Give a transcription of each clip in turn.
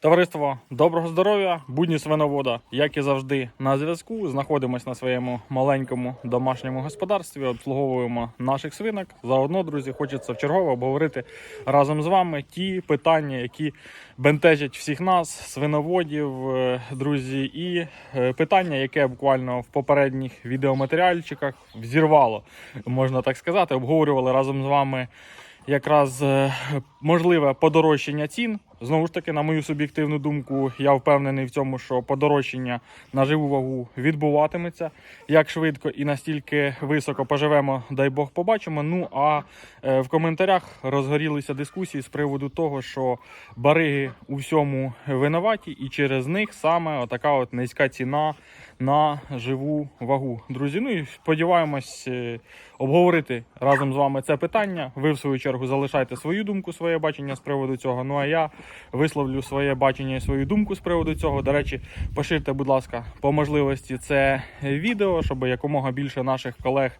Товариство, доброго здоров'я, будні свиновода, як і завжди, на зв'язку. Знаходимось на своєму маленькому домашньому господарстві, обслуговуємо наших свинок. Заодно, друзі, хочеться вчергово обговорити разом з вами ті питання, які бентежать всіх нас, свиноводів, е, друзі, і е, питання, яке буквально в попередніх відеоматеріальчиках взірвало, можна так сказати, обговорювали разом з вами якраз е, можливе подорожчання цін. Знову ж таки, на мою суб'єктивну думку, я впевнений в цьому, що подорожчання на живу вагу відбуватиметься як швидко і настільки високо поживемо, дай Бог побачимо. Ну а е, в коментарях розгорілися дискусії з приводу того, що бариги у всьому винуваті, і через них саме отака от низька ціна на живу вагу. Друзі, ну і сподіваємось е, обговорити разом з вами це питання. Ви, в свою чергу, залишайте свою думку, своє бачення з приводу цього. Ну а я висловлю своє бачення і свою думку з приводу цього. До речі, поширте, будь ласка, по можливості це відео, щоб якомога більше наших колег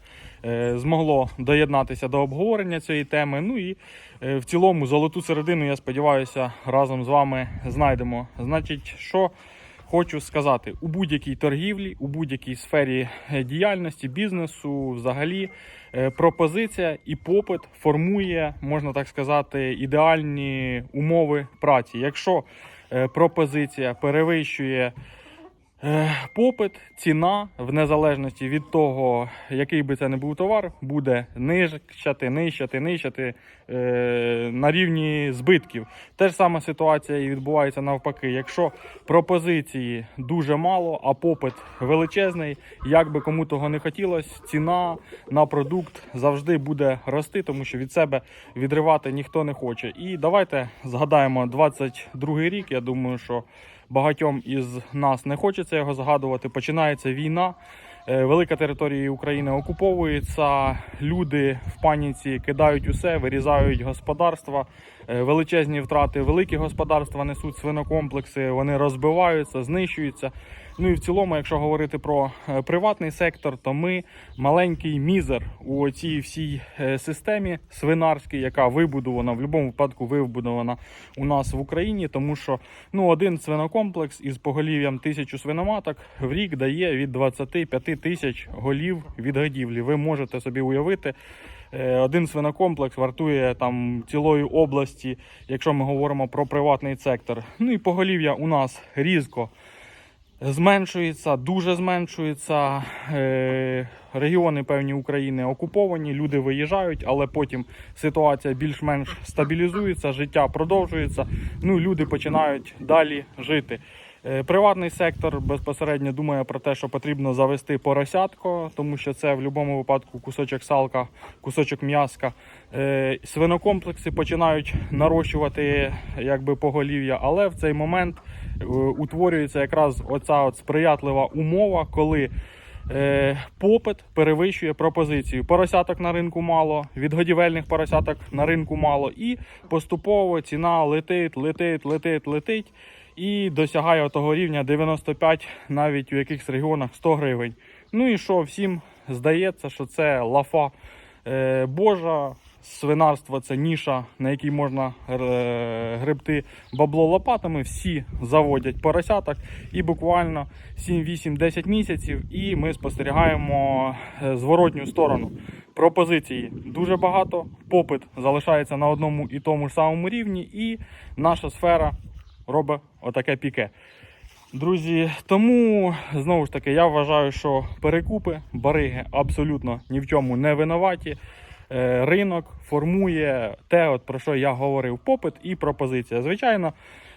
е, змогло доєднатися до обговорення цієї теми. Ну і е, в цілому золоту середину, я сподіваюся, разом з вами знайдемо. Значить, що хочу сказати, у будь-якій торгівлі, у будь-якій сфері е, діяльності, бізнесу, взагалі, е, пропозиція і попит формує, можна так сказати, ідеальні умови праці. Якщо е, пропозиція перевищує Попит, ціна, в незалежності від того, який би це не був товар, буде нищати, нищати, нищати е, на рівні збитків. Те ж сама ситуація і відбувається навпаки. Якщо пропозиції дуже мало, а попит величезний, як би кому того не хотілося, ціна на продукт завжди буде рости, тому що від себе відривати ніхто не хоче. І давайте згадаємо 22 рік. Я думаю, що багатьом із нас не хочеться його згадувати. Починається війна. Е, Велика територія України окуповується. Люди в паніці кидають усе, вирізають господарства. Е, Величезні втрати, великі господарства несуть свинокомплекси, вони розбиваються, знищуються. Ну і в цілому, якщо говорити про е, приватний сектор, то ми маленький мізер у цій всій е, системі свинарській, яка вибудована в будь-якому випадку вибудована у нас в Україні, тому що ну один свинокомплекс із поголів'ям тисячу свиноматок в рік дає від 25 тисяч голів від годівлі. Ви можете собі уявити. Е, Один свинокомплекс вартує там цілої області, якщо ми говоримо про приватний сектор. Ну і поголів'я у нас різко зменшується, дуже зменшується. Е, Регіони певні України окуповані, люди виїжджають, але потім ситуація більш-менш стабілізується, життя продовжується. Ну люди починають далі жити. Е, Приватний сектор безпосередньо думає про те, що потрібно завести поросятко, тому що це в будь-якому випадку кусочок салка, кусочок м'яска. Е, Свинокомплекси починають нарощувати якби поголів'я, але в цей момент е, утворюється якраз оця от сприятлива умова, коли попит перевищує пропозицію. Поросяток на ринку мало, відгодівельних поросяток на ринку мало, і поступово ціна летить, летить, летить, летить і досягає того рівня 95, навіть у якихось регіонах 100 гривень. Ну і що всім здається, що це лафа е, Божа. Свинарство це ніша, на якій можна е, гребти бабло лопатами. Всі заводять поросяток і буквально 7-8-10 місяців, і ми спостерігаємо е, зворотню сторону. Пропозиції дуже багато, попит залишається на одному і тому ж самому рівні, і наша сфера робить отаке піке. Друзі, тому знову ж таки я вважаю, що перекупи, бариги абсолютно ні в чому не винуваті. Е, Ринок формує те, от про що я говорив: попит і пропозиція. Звичайно,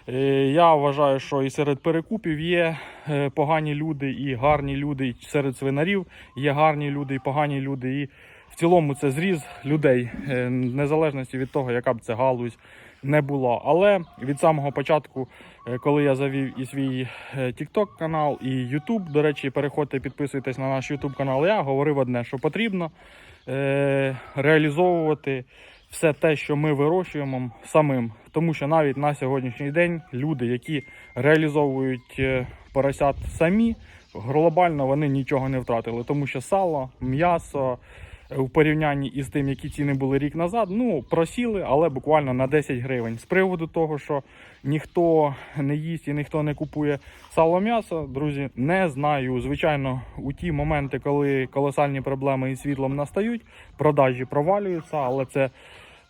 е, я вважаю, що і серед перекупів є е, погані люди, і гарні люди, і серед свинарів є гарні люди, і погані люди. І в цілому це зріз людей, незалежності від того, яка б це галузь не була. Але від самого початку, е, коли я завів і свій е, TikTok канал, і YouTube, до речі, переходьте, підписуйтесь на наш YouTube канал. Я говорив одне, що потрібно е, реалізовувати все те, що ми вирощуємо самим. Тому що навіть на сьогоднішній день люди, які реалізовують поросят самі, глобально вони нічого не втратили, тому що сало, м'ясо. В порівнянні із тим, які ціни були рік назад, ну просіли, але буквально на 10 гривень. З приводу того, що ніхто не їсть і ніхто не купує сало м'ясо, друзі, не знаю. Звичайно, у ті моменти, коли колосальні проблеми із світлом настають, продажі провалюються, але це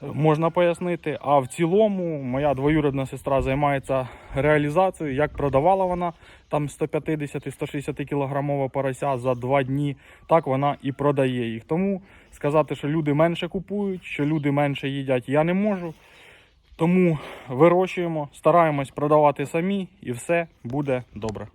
можна пояснити. А в цілому моя двоюрідна сестра займається реалізацією, як продавала вона там 150-160 кілограмова порося за два дні, так вона і продає їх. Тому сказати, що люди менше купують, що люди менше їдять, я не можу. Тому вирощуємо, стараємось продавати самі, і все буде добре.